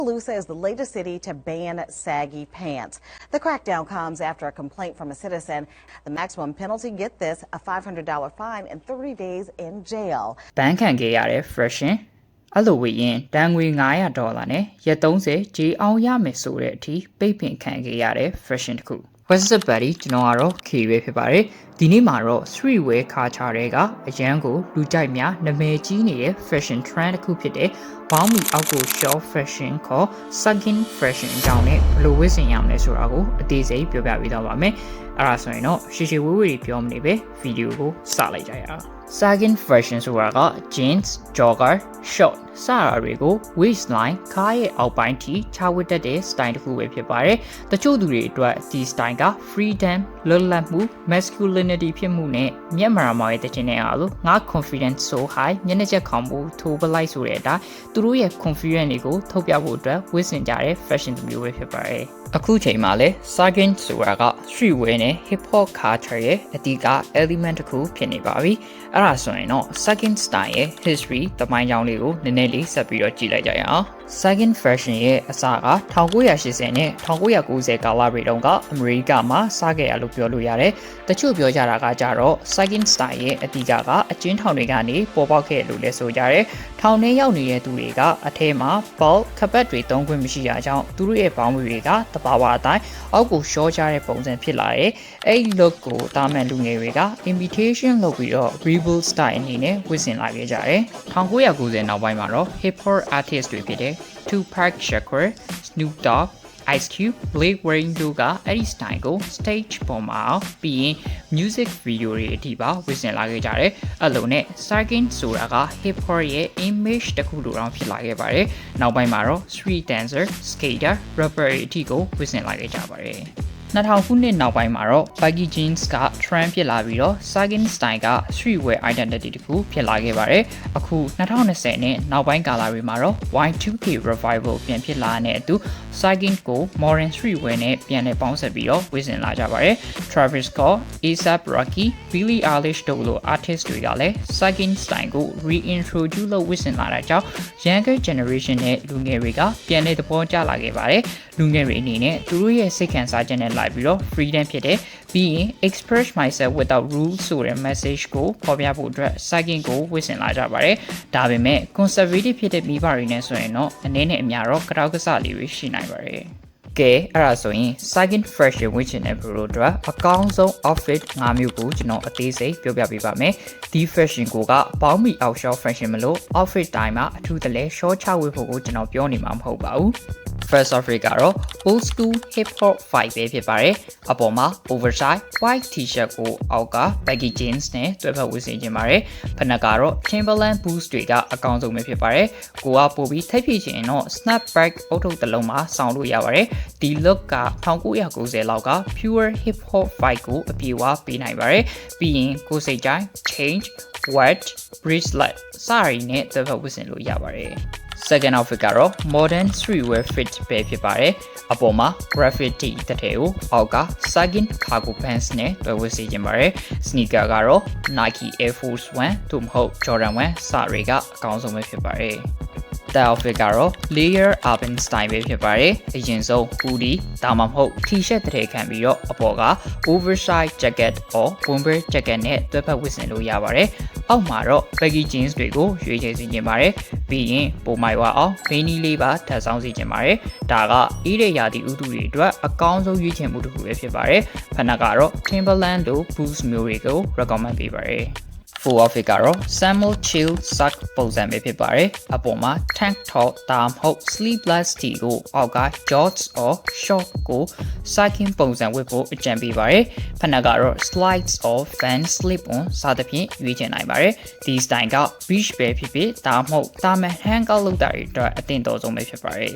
Tuscaloosa is the latest city to ban saggy pants. The crackdown comes after a complaint from a citizen. The maximum penalty, get this, a $500 fine and 30 days in jail. ဘန်ခံခဲ့ရတဲ့ freshen အဲ့လိုဝေရင်တန်ငွေ900ဒေါ်လာနဲ့ရက်30ကြေးအောင်ရမယ်ဆိုတဲ့အထိပိတ်ပင်ခံခဲ့ရတဲ့ freshen တစ်ခု West Buddy ကျွန်တော်ကတော့ K ပဲဖြစ်ပါတယ်ဒီနေ့မှာတော့ streetwear culture တွေကအရန်ကိုလူကြိုက်များနာမည်ကြီးနေတဲ့ fashion trend တစ်ခုဖြစ်တဲ့ဘောင်းမီအောက်ကို short fashion ခေါ် sagging fashion အကြောင်းနဲ့ဘယ်လိုဝတ်ဆင်ရမလဲဆိုတာကိုအသေးစိတ်ပြောပြပေးသွားပါမယ်အဲ့ဒါဆိုရင်တော့ရှေရှေဝေးဝေးပြောမနေပဲဗီဒီယိုကိုစလိုက်ကြရအောင် sagging fashion ဆိုတာက jeans, jogger, short စတာတွေကို waistline ခါးရဲ့အောက်ပိုင်းထိချဝတ်တတ်တဲ့ style တစ်ခုပဲဖြစ်ပါတယ်။တချို့သူတွေအတွက်ဒီ style က freedom လွတ်လပ်မှု masculinity ဖြစ်မှုနဲ့မျက်မှန်မောင်ရဲ့တခြင်းနဲ့အားလို့ငါ confidence so high မျက်နှာချက်ခေါင်းမှုထိုးပလိုက်ဆိုတဲ့အတိုင်းသူတို့ရဲ့ confidence တွေကိုထုတ်ပြဖို့အတွက်ဝတ်ဆင်ကြတဲ့ fashion တစ်မျိုးပဲဖြစ်ပါတယ်။ အခုချိန်မှာလဲ sagging ဆိုတာက streetwear နဲ့ hip hop culture ရဲ့အဓိက element တစ်ခုဖြစ်နေပါပြီ။အဲ့ဒါဆိုရင်တော့ sagging style ရဲ့ history တမိုင်းကြောင်းလေးကိုနည်းနည်းလေးဆက်ပြီးတော့ကြည့်လိုက်ကြရအောင် second fashion ရဲ့အစက1980နဲ့1990ကာလတွေတုန်းကအမေရိကမှာစခဲ့ရလို့ပြောလို့ရတယ်။တချို့ပြောကြတာကကြတော့ second style ရဲ့အတိအကကအကျဉ်းထောင်တွေကနေပေါ်ပေါက်ခဲ့လို့လည်းဆိုကြတယ်။ထောင်ထဲရောက်နေတဲ့သူတွေကအထဲမှာ ball ခပတ်တွေတုံးခွင့်မရှိတာကြောင့်သူတို့ရဲ့ဘောင်းတွေကတဘာဝအတိုင်းအောက်ကိုရှော့ချတဲ့ပုံစံဖြစ်လာတယ်။အဲ့ဒီ look ကိုတာမန်လူငယ်တွေက imitation လုပ်ပြီးတော့ rebel style အနေနဲ့ဝတ်ဆင်လာခဲ့ကြတယ်။1990နောက်ပိုင်းမှာတော့ hip hop artist တွေဖြစ်တဲ့ Tupac Shakur, Snoop Dogg, Ice Cube, Blake Wayne တို့ကအဲ့ဒီ style ကို stage ပေါ်မှာပြီးရင် music video တွေအထိပါဝတ်ဆင်လာခဲ့ကြတယ်။အဲ့လိုနဲ့ sagging ဆိုတာက hip hop ရဲ့ image တစ်ခုလိုတောင်ဖြစ်လာခဲ့ပါတယ်။နောက်ပိုင်းမှာတော့ street dancer, skater, rapper တွေအထိကိုဝတ်ဆင်လာခဲ့ကြပါတယ်။ 2000ခုနှစ်နောက်ပိုင်းမှာတော့ baggy jeans က trend ဖြစ်လာပြီးတော့ sagging style က streetwear identity တခုဖြစ်လာခဲ့ပါတယ်။အခု2020နဲ့နောက်ပိုင်းကာလတွေမှာတော့ Y2K revival ပြန်ဖြစ်လာတဲ့အတူ sagging ကို modern streetwear နဲ့ပြန်လည်ပေါင်းစပ်ပြီးတော့ဝတ်ဆင်လာကြပါတယ်။ Travis Scott, A$AP Rocky, Billie Eilish တို့လို artist တွေကလည်း sagging style ကို reintroduce လုပ်ဝတ်ဆင်လာတာကြောင့် younger generation နဲ့လူငယ်တွေကပြန်လည်သဘောကျလာခဲ့ပါတယ်။လူငယ်တွေအနေနဲ့သူတို့ရဲ့စိတ်ခံစားချက်နဲ့လိုက်ပြီးတော့ freedom ဖြစ်တဲ့ပြီးရင် express myself without rules ဆိုတဲ့ message ကိုဖော်ပြဖို့အတွက် sagging ကိုဝတ်ဆင်လာကြပါတယ်။ဒါပေမဲ့ conservative ဖြစ်တဲ့မိဘတွေနဲ့ဆိုရင်တော့အနေနဲ့အများတော့ကြောက်ကစားလေးတွေရှိနိုင်ပါတယ်။ကဲအဲ့ဒါဆိုရင် second fashion ဝတ်ချင်တဲ့ဘရိုအတွက်အကောင်းဆုံး outfit 5မျိုးကိုကျွန်တော်အသေးစိတ်ပြောပြပေးပါမယ်။ဒီ fashion ကိုကပေါင်းမီ outshort fashion မလို့ outfit တိုင်းမှာအထူးတလဲ short ချဝတ်ဖို့ကိုကျွန်တော်ပြောနေမှာမဟုတ်ပါဘူး။ first of all ကတော့ old school hip hop vibe ပဲဖြစ်ပါတယ်။အပေါ်မှာ oversize white t-shirt ကိုအောက်က baggy jeans နဲ့တွဲဖက်ဝတ်ဆင်ခြင်းပါတယ်။ဖနက်ကတော့ Timberland boots တွေကအကောင်းဆုံးပဲဖြစ်ပါတယ်။ကိုကပို့ပြီးထိပ်ဖြစ်ချင်တော့ snapback အုတ်ထုပ်တစ်လုံးမှာဆောင်းလို့ရပါတယ်။ဒီ look က1990လောက်က pure hip hop vibe ကိုအပြေအဝပေးနိုင်ပါတယ်။ပြီးရင်ကိုစိတ်တိုင်း change wedge bracelet စရီနဲ့တွဲဖက်ဝတ်ဆင်လို့ရပါတယ်။ second outfit ကတော့ modern streetwear fit ပဲဖြစ်ပါတယ်။အပေါ်မှာ graffiti တထဲကိုအောက်က sagging cargo pants နဲ့တွဲဝတ်စေချင်ပါတယ်။ sneaker ကတော့ Nike Air Force 1သို့မဟုတ် Jordan 1စတွေကအကောင်းဆုံးပဲဖြစ်ပါတယ်။ style outfit ကတော့ layer urban style ပဲဖြစ်ပါတယ်။အရင်ဆုံး hoodie ဒါမှမဟုတ် t-shirt တစ်ထည်ခံပြီးတော့အပေါ်က oversize jacket or bomber jacket နဲ့တွဲဖက်ဝတ်ဆင်လို့ရပါတယ်။အောက်မှာတော့ baggy jeans တွေကိုရွေးချယ်စီခြင်းပါတယ်။ပြီးရင်ပုံမိုက်ဝါအောင်ဘင်းနီလေးပါထပ်ဆောင်စီခြင်းပါတယ်။ဒါကအေးတဲ့ရာသီဥတုတွေအတွက်အကောင်းဆုံးရွေးချယ်မှုတစ်ခုပဲဖြစ်ပါတယ်။ဖနက်ကတော့ Timberland တို့ boots မျိုးတွေကို recommend ပေးပါတယ်။ full outfit ကတော့ Samuel Chill Sock ပုံစံပဲဖြစ်ပါတယ်အပေါ်မှာ tank top ဒါမှမဟုတ် sleeveless tee ကိုအောက်က shorts or short ကို cycling ပုံစံဝတ်ဖို့အကြံပေးပါတယ်ဖနက်ကတော့ slides or fan slip on စသဖြင့်ရွေးချယ်နိုင်ပါတယ်ဒီ style က beach ပဲဖြစ်ဖြစ်ဒါမှမဟုတ်တာမန် hang out လုပ်တာတွေအတွက်အသင့်တော်ဆုံးပဲဖြစ်ပါတယ်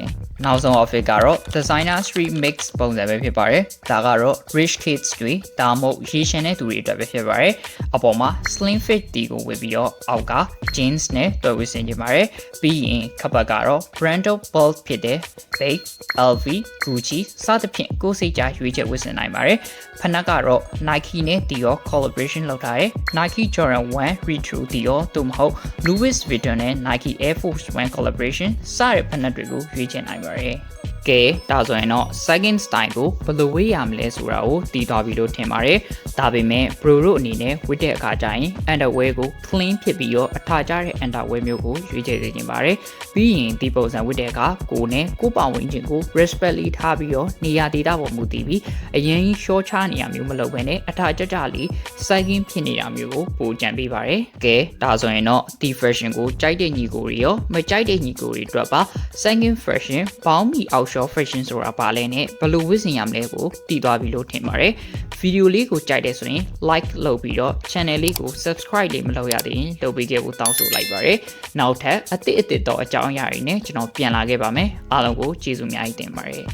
နောက်ဆုံး outfit ကတော့ designer street mix ပုံစံပဲဖြစ်ပါတယ်ဒါကတော့ rich kids တွေဒါမှမဟုတ်ရေရှင်တဲ့သူတွေအတွက်ပဲဖြစ်ပါတယ်အပေါ်မှာ slim fit straight တီကိုဝတ်ပြီးတော့အောက်က jeans နဲ့တွဲဝတ်ဆင်ကြပါတယ်ပြီးရင်ခပ်ပတ်ကတော့ Brando Bolt ဖြစ်တဲ့ Bape LV Gucci စသဖြင့်ကိုယ်စိတ်ကြရွေးချက်ဝတ်ဆင်နိုင်ပါတယ်ဖနက်ကတော့ Nike နဲ့တီရော collaboration လုပ်ထားတယ် Nike Jordan 1 Retro တီရောသို့မဟုတ် Louis Vuitton နဲ့ Nike Air Force 1 collaboration စတဲ့ဖနက်တွေကိုရွေးချယ်နိုင်ပါတယ် ကဲဒါဆိုရင်တော့ second style ကိုဘယ်လိုဝေးရမလဲဆိုတာကိုတည်သွားပြီလို့ထင်ပါတယ်ဒါပေမဲ့ bro တို့အနေနဲ့ဝတ်တဲ့အခါကျရင် underwear ကို clean ဖြစ်ပြီးတော့အထာကျတဲ့ underwear မျိုးကိုရွေးချယ်စေချင်ပါတယ်ပြီးရင်ဒီပုံစံဝတ်တဲ့အခါကိုယ်နဲ့ကိုယ်ပတ်ဝန်းကျင်ကို respectly ထားပြီးတော့နေရာဒေသပေါ်မူတည်ပြီးအရင်ကြီး short ချနေရမျိုးမလုပ်ဘဲနဲ့အထာကျကျလေး cycling ဖြစ်နေတာမျိုးကိုပိုကြံပေးပါတယ်ကဲဒါဆိုရင်တော့ဒီ fashion ကိုကြိုက်တဲ့ညီကိုတွေရောမကြိုက်တဲ့ညီကိုတွေအတွက်ပါ cycling fashion ဘောင်းမီ outshore fashion ဆိုတာပါလဲနဲ့ဘယ်လိုဝတ်ဆင်ရမလဲကိုတည်သွားပြီလို့ထင်ပါတယ်ဗီဒီယိုလေးကိုကြိုက်တယ်ဆိုရင် like လုပ်ပြီးတော့ channel လေးကို subscribe လေးမလုပ်ရသေးရင်လုပ်ပေးခဲ့ဖို့တောင်းဆိုလိုက်ပါတယ်နောက်ထပ်အသစ်အသစ်တော့အကြောင်းအရာတွေနဲ့ကျွန်တော်ပြန်လာခဲ့ပါမယ်အားလုံးကိုကျေးဇူးအများကြီးတင်ပါတယ်